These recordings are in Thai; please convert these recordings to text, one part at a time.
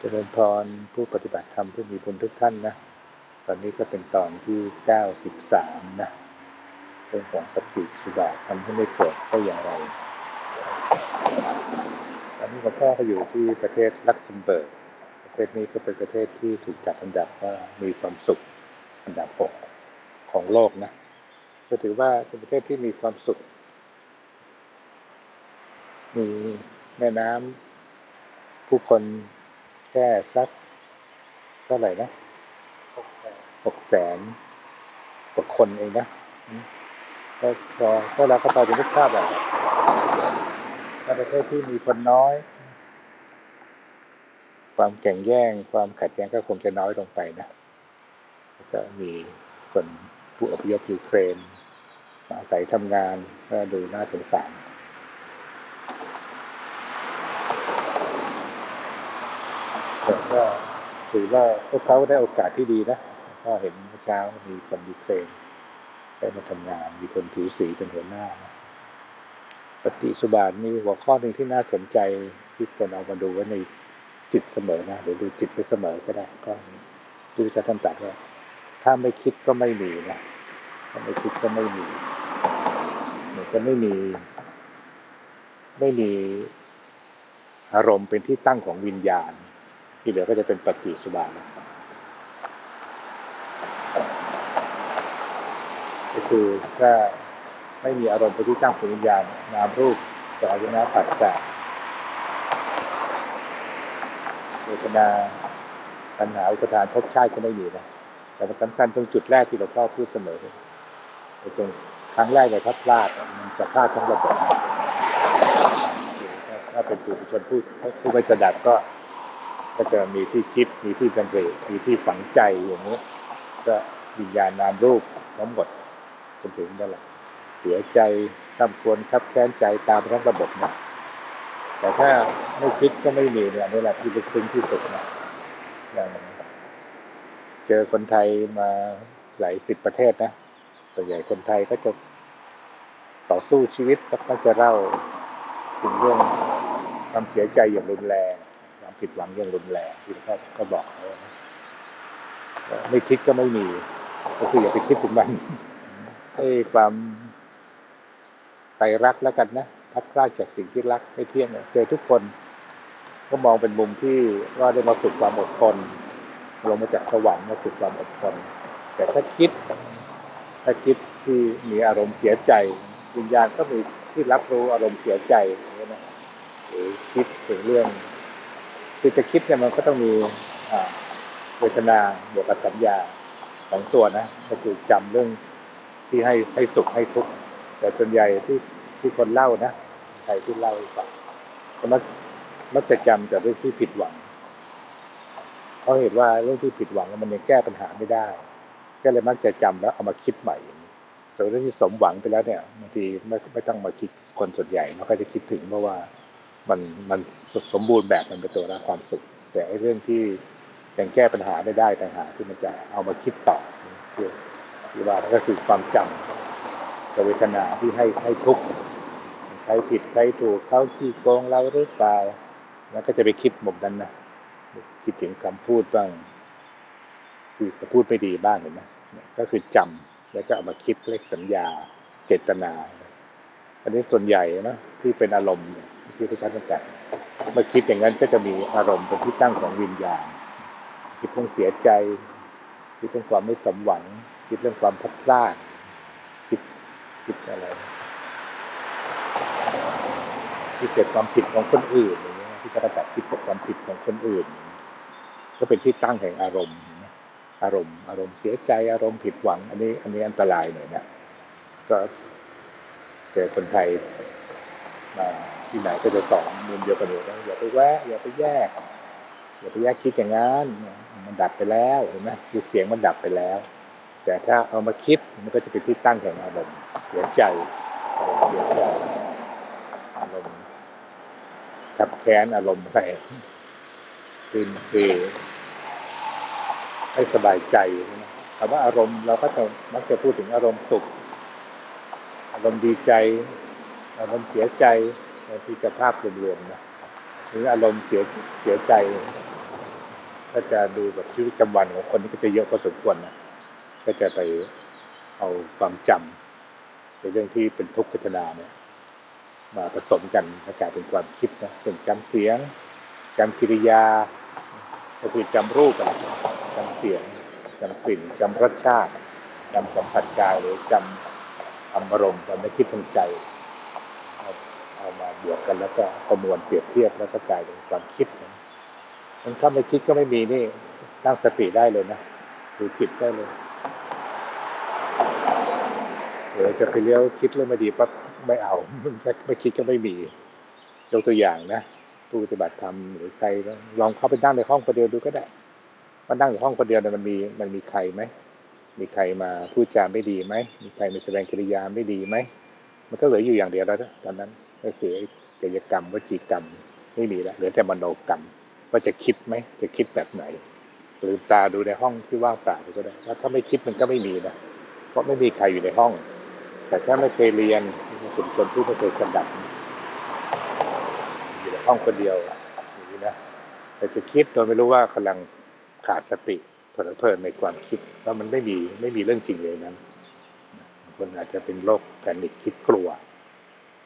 เจริญพรผู้ปฏิบัติธรรมผู้มีบุญทุกท่านนะ ตอนนี้ก็เป็นตอนที่เก้าสิบสามนะเรื่องของปฏิสุบาททำให้ไม่โกรธก็อย่างไร ตอนนี้หลวงพ่อก็อยู่ที่ประเทศลักเซมเบิร์ก ประเทศนี้ก็เป็นประเทศที่ถูกจัดอันดับว่ามีความสุขอันดับหกของโลกนะ ก็ถือว่าเป็นประเทศที่มีความสุข มีแม่น้ำผู้คน ค่สักเท่าไหร่นะหกแสนหกแสนกว่าคนเองนะอืมก็พอถ้าเราเข้าไปจะนึกภาพแบบถ้าประเทศที่มีคนน้อย ความแข่งแย่ง ความขัดแย้งก็คงจะน้อยลงไปนะแล้วก็มีคนผู้อพยพยูเครนมาอาศัยทำงานก็ดูน่าสงสาร แต่ก็ ถือว่าพวกเขาได้โอกาสที่ดีนะก็เห็นเมื่อเช้ามีคนยูเครนได้มาทำงาน มีคนผิวสีเป็นหัวหน้านะปฏิสุบาทมีหัวข้อหนึ่งที่น่าสนใจที่ควรเอามาดูไว้ในจิตเสมอนะหรือดูจิตไปเสมอก็ได้ก็ดูจะท่านตรัสว่าถ้าไม่คิดก็ไม่มีนะถ้าไม่คิดก็ไม่มีมันจะไม่มี ไม่มีอารมณ์เป็นที่ตั้งของวิญญาณ ที่เหลือก็จะเป็นปฏิสุบาทนะก็คือถ้าไม่มีอารมณ์เป็นที่ตั้งของวิญญาณนามรูปสายนะปัจจัยเวทนาปัญหาอุปทานภพชาติก็ไม่มีนะแต่มันสำคัญตรงจุดแรกที่เราพ่อพูดเสมอตรงครั้งแรกเลยถ้าพลาดมันจะพลาดทั้งระบบถ้าเป็นผู้ชนพูดผู้ไม่กระดับก็ ก็จะมีที่คิดมีที่สังเกตมีที่ฝังใจอย่างนี้ ก็วิญญาณนามรูปทั้งหมดจนถึงนั่นแหละเสียใจทำควรคับแค้นใจตามทั้งระบบนะแต่ถ้าไม่คิดก็ไม่มีเนี่ยนี่แหละที่ลึกซึ้งที่สุดนะอย่างเจอคนไทยมาหลายสิบประเทศนะส่วนใหญ่คนไทยก็จะต่อสู้ชีวิตแล้วก็จะเล่าถึงเรื่องความเสียใจอย่างรุนแรง ผิดหวังอย่างรุนแรงที่เขาก็บอกเขานะไม่คิดก็ไม่มี ก็คืออย่าไปคิดถึงมันให้ความใจรักแล้วกันนะพัดพลาดจากสิ่งที่รักไม่เที่ยงเจอทุกคน ก็มองเป็นมุมที่ว่าได้มาฝึกความอดทนลงมาจากสวรรค์มาฝึกความอดทนแต่ถ้าคิด ถ้าคิดที่มีอารมณ์เสียใจ วิญญาณก็มีที่รับรู้อารมณ์เสียใจอย่างนี้นะหรือคิดถึงเรื่อง คือจะคิดเนี่ยมันก็ต้องมีเวทนาบวกกับสัญญาสองส่วนนะก็คือจำเรื่องที่ให้ให้สุขให้ทุกข์แต่ส่วนใหญ่ที่ที่คนเล่านะใครที่เล่าให้ฟังก็มักมักจะจำแต่เรื่องที่ผิดหวังเพราะเห็นว่าเรื่องที่ผิดหวังมันยังแก้ปัญหาไม่ได้ ก็เลยมักจะจำแล้วเอามาคิดใหม่ส่วนเรื่องที่สมหวังไปแล้วเนี่ยบางทีไม่ไม่ต้องมาคิดคนส่วนใหญ่มันก็จะคิดถึงเพราะว่า มันมันสมบูรณ์แบบมันเป็นตัวรับความสุข แต่ไอ้เรื่องที่ยังแก้ปัญหาไม่ได้ต่างหาที่มันจะเอามาคิดต่อที่ที่ว่าก็คือความจำกับเวทนาที่ให้ให้ทุกข์ใครผิดใครถูกเขาขี้โกงเราหรือเปล่าแล้วก็จะไปคิดมุมนั้นนะคิดถึงคำพูดบ้างคือจะพูดไม่ดีบ้างเห็นไหมก็คือจำแล้วก็เอามาคิดเลขสัญญาเจตนา อันนี้ส่วนใหญ่นะที่เป็นอารมณ์เนี่ย ที่ทุกท่านต้งการเมื่อคิดอย่างนั้นก็จะมีอารมณ์เป็นที่ตั้งของวิญญาณ คิดเรื่องเสียใจ คิดเรื่องความไม่สมหวัง คิดเรื่องความพลาดพลาดคิดคิดอะไรที่เกิดความผิดของคนอื่นอย่างเงี้ยที่จะกระจัดคิดเกิดความผิดของคนอื่น ก็เป็นที่ตั้งแห่งอารมณ์ อารมณ์ อารมณ์เสียใจ อารมณ์ผิดหวัง อันนี้ อันนี้อันตรายหน่อยนะก็เจอคนไทยมา ที่ไหนก็จะสอนมุมเดียวกันเลยนะอย่าไปแวะ อย่าไปแยก อย่าไปแยกคิดอย่างนั้นมันดับไปแล้วเห็นไหมคือเสียงมันดับไปแล้ว แต่ถ้าเอามาคิดมันก็จะเป็นที่ตั้งแห่งอารมณ์เสียใจอารมณ์เสียใจอารมณ์ขับแค้นอารมณ์อะไรคือคือไม่สบายใจนะคำว่าอารมณ์เราก็จะมักจะพูดถึงอารมณ์สุข อารมณ์ดีใจ อารมณ์เสียใจ ทีจะภาพรวมๆนะหรืออารมณ์เสียเสียใจ ถ้าจะดูแบบชีวิตประจำวันของคนนี่ก็จะเยอะพอสมควรนะก็จะไปเอาความจำในเรื่องที่เป็นทุกขเวทนาเนี่ย มาผสมกันกลายเป็นความคิดนะเป็นจำเสียงจำกิริยา ก็คือจำรูปจำเสียงจำกลิ่นจำรสชาติจำสัมผัสกายหรือจำอารมณ์ความนึกคิดทางใจ มาบวกกันแล้วก็ประมวลเปรียบเทียบแล้วก็กลายเป็นความคิดนะมันถ้าไม่คิดก็ไม่มีนี่ตั้งสติได้เลยนะหรือจิตได้เลยเดี๋ยวจะไปเลี้ยวคิดเรื่องไม่ดีปั๊บไม่เอาไม่คิดก็ไม่มียกตัวอย่างนะผู้ปฏิบัติธรรมหรือใครลองเข้าไปนั่งในห้องคนเดียวดูก็ได้มานั่งในห้องคนเดียวเนี่ยมันมีมันมีใครไหมมีใครมาพูดจาไม่ดีไหมมีใครมาแสดงกิริยาไม่ดีไหมมันก็เหลืออยู่อย่างเดียวแล้วตอนนั้น ก็คือกายกรรมวจีกรรมไม่มีแล้วเหลือแต่มโนกรรม ว่าจะคิดไหมจะคิดแบบไหนลืมตาดูในห้องที่ว่างเปล่าก็ได้ว่าถ้าไม่คิดมันก็ไม่มีนะเพราะไม่มีใครอยู่ในห้อง แต่ถ้าไม่เคยเรียนกลุ่มคนที่ไม่เคยสดับอยู่ในห้องคนเดียวอย่างนี้นะแต่จะคิดโดยไม่รู้ว่ากำลังขาดสติเพลิดเพลินในความคิดแล้วมันไม่มีไม่มีเรื่องจริงเลยนั้นคนอาจจะเป็นโรคแพนิคคิดกลัว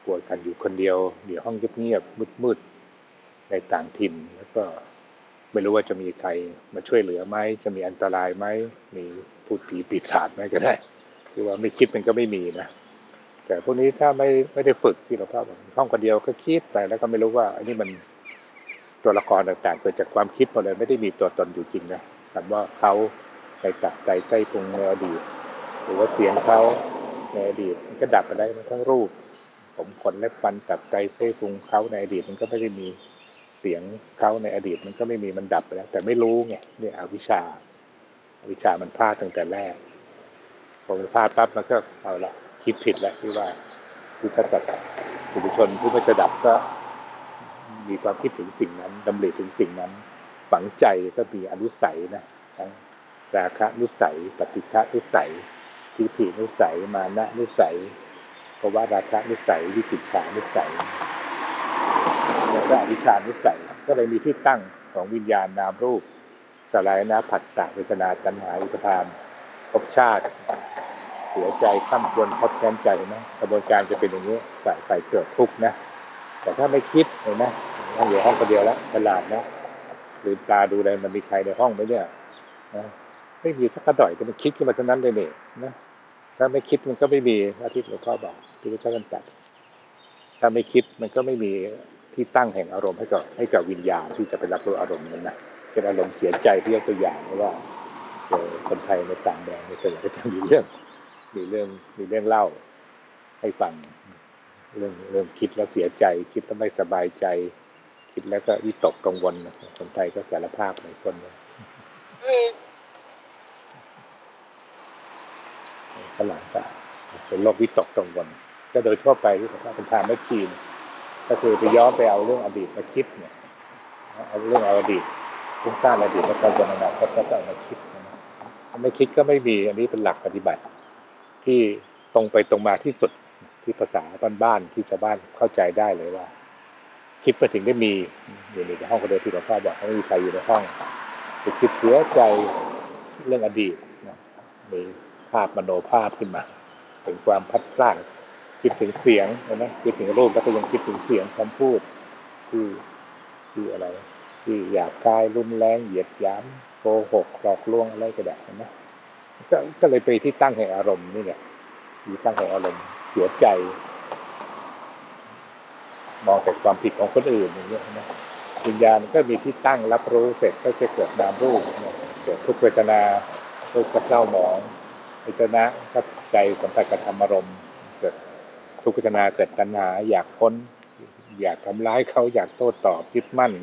กลัวกันอยู่คนเดียวอยู่ห้องเงียบๆมืดๆในต่างถิ่น แล้วก็ไม่รู้ว่าจะมีใครมาช่วยเหลือไหมจะมีอันตรายไหมมีพูดผีปีศาจไหมก็ได้คือว่าไม่คิดมันก็ไม่มีนะแต่พวกนี้ถ้าไม่ไม่ได้ฝึกที่เราภาพบอกห้องคนเดียวก็คิดไปแล้วก็ไม่รู้ว่า อันนี้มันตัวละครต่างๆเกิดจากความคิดหมดเลยไม่ได้มีตัวตนอยู่จริงนะคำว่าเขาในตับใจใต้พุงในอดีต หรือว่าเสียงเขาในอดีตมันก็ดับไปได้มันทั้งรูป ผมขนเล็บฟันตับใจใต้พุงเขาในอดีตมันก็ไม่ได้มีเสียงเขาในอดีตมันก็ไม่มีมันดับไปแล้ว แต่ไม่รู้ไงเนี่ยอวิชชาอวิชชามันพลาดตั้งแต่แรกพอมันพลาดปั๊บมันก็เอาละคิดผิดแล้วที่ว่าคือถ้าเกิดปุถุชนผู้ไม่จะดับก็ มีความคิดถึงสิ่งนั้นดำริถึงสิ่งนั้น ฝังใจก็มีอนุสัยนะทั้งราคะนุสัย ปฏิฆะนุสัยทิฏฐินุสัย มานะนุสัย ภาวะราคะนุสัยวิจิตฉานุสัย แล้วก็อวิชชานุสัย ก็เลยมีที่ตั้งของวิญญาณนามรูป สลายนะผัสสะเวทนาตัณหาอุปทานภพชาติ เสียใจข้ามควรทดแทนใจนะกระบวนการจะเป็นอย่างนี้ฝ่ายฝ่ายเกิดทุกข์นะ แต่ถ้าไม่คิดเห็นไหมนั่งอยู่ห้องคนเดียวแล้วฉลาดนะลืมตาดูเลยมันมีใครในห้องไหมเนี่ยนะไม่มีสักกระดอยแต่มันคิดขึ้นมาเท่านั้นเลยเนี่ยนะ ถ้าไม่คิดมันก็ไม่มีอาทิตย์หลวงพ่อบอกที่พระเจ้าท่านตรัสถ้าไม่คิดมันก็ไม่มีที่ตั้งแห่งอารมณ์ให้กับให้กับวิญญาณที่จะไปรับรู้อารมณ์นั้นนะเป็นอารมณ์เสียใจที่ยกตัวอย่างเพราะว่าเอคนไทยในต่างแดนในส่วนใหญ่ก็จะมีเรื่องมีเรื่องมีเรื่องเล่าให้ฟังเรื่องเรื่องคิดแล้วเสียใจ คิดแล้วไม่สบายใจ คิดแล้วก็วิตกกังวลคนไทยก็สารภาพหลายคนเลย ฝรั่งก็เป็นโรควิตกกังวลก็โดยทั่วไปที่ผมว่าเป็นทางไม่ชีนก็คือไปย้อนไปเอาเรื่องอดีตมาคิดเนี่ยเอาเรื่องอดีตพุ่งสร้างอดีตแล้วก็จะนาคตก็ต้องมาคิดนะไม่คิดก็ไม่มีอันนี้เป็นหลักปฏิบัติ ที่ตรงไปตรงมาที่สุดที่ภาษาบ้านๆที่ชาวบ้านเข้าใจได้เลยว่าคิดไปถึงได้มีอยู่ในห้องคนเดียวที่หลวงพ่อบอกเขาไม่มีใครอยู่ในห้องไปคิดเสียใจเรื่องอดีตนะมี ภาพมโนภาพขึ้นมา ถึงความพัดพลาดคิดถึงเสียงนะคิดถึงรูปแล้วก็ยังคิดถึงเสียงคำพูดที่ที่อะไร ที่หยาบคายรุนแรงเหยียดหยามโกหกหลอกลวงอะไรก็ได้นะก็ก็เลยไปที่ตั้งแห่งอารมณ์นี่แหละที่ตั้งแห่งอารมณ์เสียใจ มองแต่ความผิดของคนอื่นอย่างเงี้ยนะวิญญาณก็มีที่ตั้งรับรู้เสร็จก็จะเกิดนามรูปเกิดทุกเวทนาทุกข์ก็เศร้าหมอง เวทนาก็ใจสัมผัสกับธรรมอารมณ์เกิดทุกขเวทนาเกิดตัณหา อยากพ้น อยากทำร้ายเขาอยากโต้ตอบยึดมั่น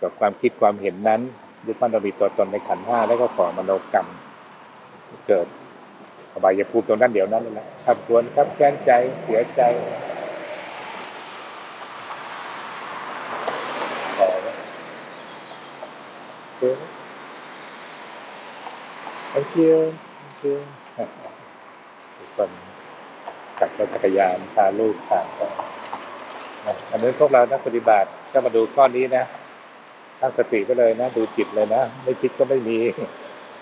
กับความคิดความเห็นนั้นยึดมั่นเรามีตัวตนในขันห้าแล้วก็ขอมโนกรรม เกิดอบายภูมิตรงนั้นเดี๋ยวนั้นเลยนะขับทวนครับแค้นใจเสียใจพอแล้ว เจอ thank you thank you ทุกคนขับรถจักรยานพาลูกผ่านไปอันนี้พวกเรานักปฏิบัติก็มาดูข้อนี้นะตั้งสติไปเลยนะ ดูจิตเลยนะไม่คิดก็ไม่มี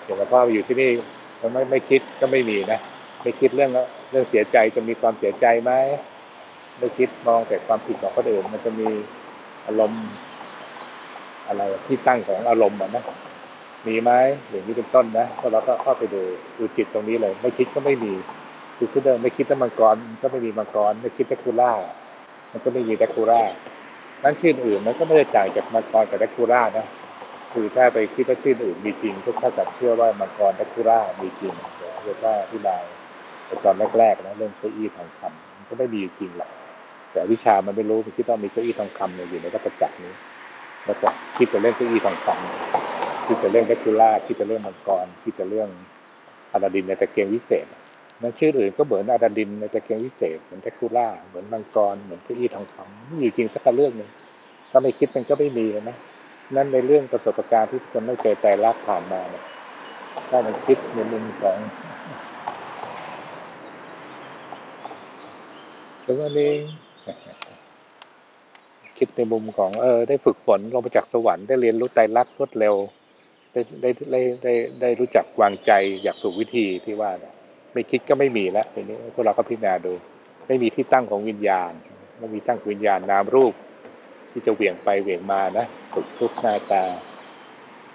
อย่างหลวงพ่ออยู่ที่นี่มันไม่ไม่คิดก็ไม่มีนะไม่คิดเรื่องเรื่องเสียใจจะมีความเสียใจไหมไม่คิดมองแต่ความผิดของคนอื่นมันจะมีอารมณ์อะไรที่ตั้งของอารมณ์อะนะ มีไหมอย่างนี้เป็นต้นนะก็เราก็เข้าไปดูดูจิตตรงนี้เลย ไม่คิดก็ไม่มีคือคือเดิมไม่คิดว่ามังกรก็ไม่มีมังกร ไม่คิดแดกคูล่า มันก็ไม่มีแดคูล่านั้นชื่ออื่นมันก็ไม่ได้จ่ายจากมังกรกับแดคูล่านะคือถ้าไปคิดว่าชื่ออื่นมีจริงก็เท่ากับเชื่อว่ามังกรแดคูล่ามีจริงเดี๋ยเรียกว่าที่บายแต่ตอนแรกๆนะเรื่องเก้าอี้ทองคำมันก็ไม่มีจริงหรอกแต่วิชามันไม่รู้มันคิดว่ามีเก้าอี้ทองคำอยู่ในวัฏจักรนี้แล้วก็คิดจะเรื่องเก้าอี้ทองคำ ที่จะเรื่องแดกคูล่าที่จะเรื่องมังกรที่จะเรื่องอาดาดินในตะเกียงวิเศษนั่นชื่ออื่นก็เหมือนอาดาดินในตะเกียงวิเศษเหมือนแดกคูล่าเหมือนมังกรเหมือนเก้าอี้ทองคำไม่อยู่จริงสักเรื่องหนึ่งถ้าไม่คิดมันก็ไม่มีนะนั่นในเรื่องประสบการณ์ที่คนไม่เคยใจรักผ่านมาเนี่ยถ้ามันคิดในมุมของถึงอันนี้คิดในมุมของเออ ได้ฝึกฝนลงมาจากสวรรค์ได้เรียนรู้ใจรักรวดเร็ว ได้ได้ได้ได้ได้รู้จักวางใจอยากถูกวิธีที่ว่าเนี่ยไม่คิดก็ไม่มีแล้วทีนี้พวกเราก็พิจารณาดู ไม่มีที่ตั้งของวิญญาณไม่มีตั้งวิญญาณนามรูป ที่จะเหวี่ยงไปเหวี่ยงมานะสุขทุกข์หน้าตา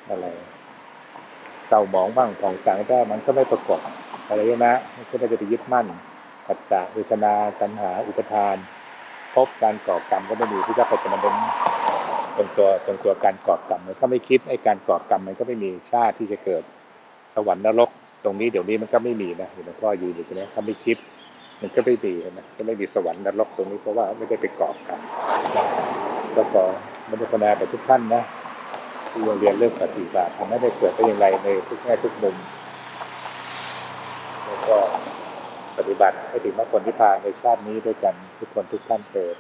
อะไรเศร้าหมองบ้างผ่องใสก็มันก็ไม่ปรากฏอะไรนะมันก็ไม่ได้ไปยึดมั่นปัจจาเวทนาตัณหา อุปทาน พบการก่อกรรมก็ไม่มีที่จะไปจะมาเป็น ตรงตัวตรงตัวการก่อกรรมถ้าไม่คิดไอ้การก่อกรรมมันก็ไม่มีชาติที่จะเกิดสวรรค์นรก ตรงนี้เดี๋ยวนี้มันก็ไม่มีนะเห็นหลวงพ่อยืนอยู่ตรงนี้ถ้าไม่คิด มันก็ไม่มีนะก็ไม่มีสวรรค์นรกตรงนี้เพราะว่าไม่ได้ไปก่อกรรมก็ขอมนุษนาไปทุกท่านนะที่เรียนเรื่องปฏิบัติทำให้ได้เกิดได้อย่างไรในทุกแง่ทุกมุมแล้วก็ปฏิบัติให้ถึงมรรคผลนิพพานในชาตินี้ด้วยกันทุกคนทุกท่านเถิด